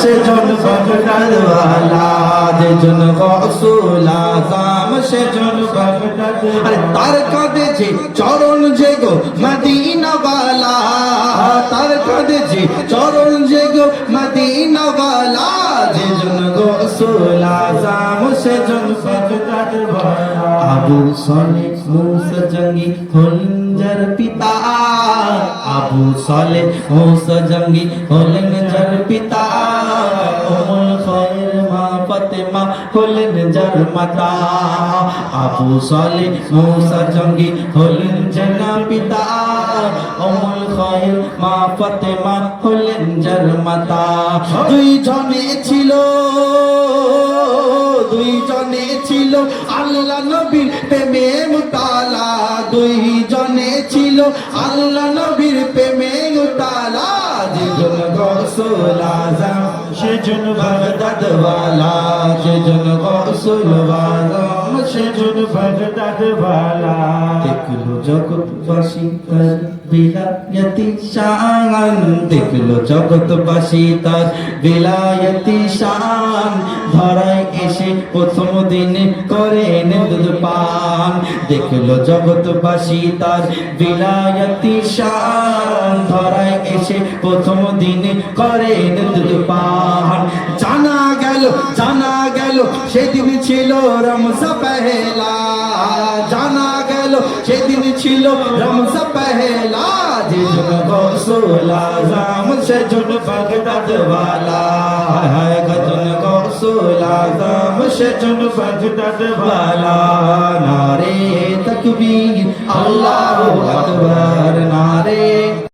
সেজন বাগদাদওয়ালা যেজন গসুল আজম সেজন বাগদাদ আরে তার কাঁধে যে চরণ যে গো মদিনাওয়ালা তার কাঁধে যে চরণ যে গো মদিনাওয়ালা যেজন গসুল আজম সেজন বাগদাদওয়ালা আবু সলে মুসা জঙ্গি হলঞ্জর পিতা আবু সলে মুসা জঙ্গি হলঞ্জর পিতা উমুল খৈর মা ফাতেমা হলেন যার মাতা। আবু সলে মুসা জঙ্গি হলেন জানা পিতা। উমুল খৈর মা ফাতেমা হলেন যার মাতা। দুই জনে ছিল দুই জনে ছিল আল্লাহ নবীর প্রেমে মুতালা। দুই জনে ছিল আল্লাহ নবীর প্রেমে মুতালা। যেজন গসুল আজম, সেজন বাগদাদ যেজন গসুল আজম সেজন বাগদাদ ওয়ালা দেখল জগৎবাসী তার বিলায়তি শান, দেখল জগৎবাসী তার বিলায়তি শান। ধরায় এসে প্রথম দিনে করে দুধ পান। দেখল জগৎবাসী তার বিলায়তি শান। ধরায় এসে প্রথম দিনে করে দুধ পান। জানা গেল জানা গেল সেদিন ছিল রমজা পহেলা, জানা গেল, সেদিন ছিল রমজা পহেলা যেজন গসুল আজম সেজন বাগদাদ হায় গজন গসুল আজম সেজন বাগদাদ নারে তকবীর, আল্লাহু আকবার, নারে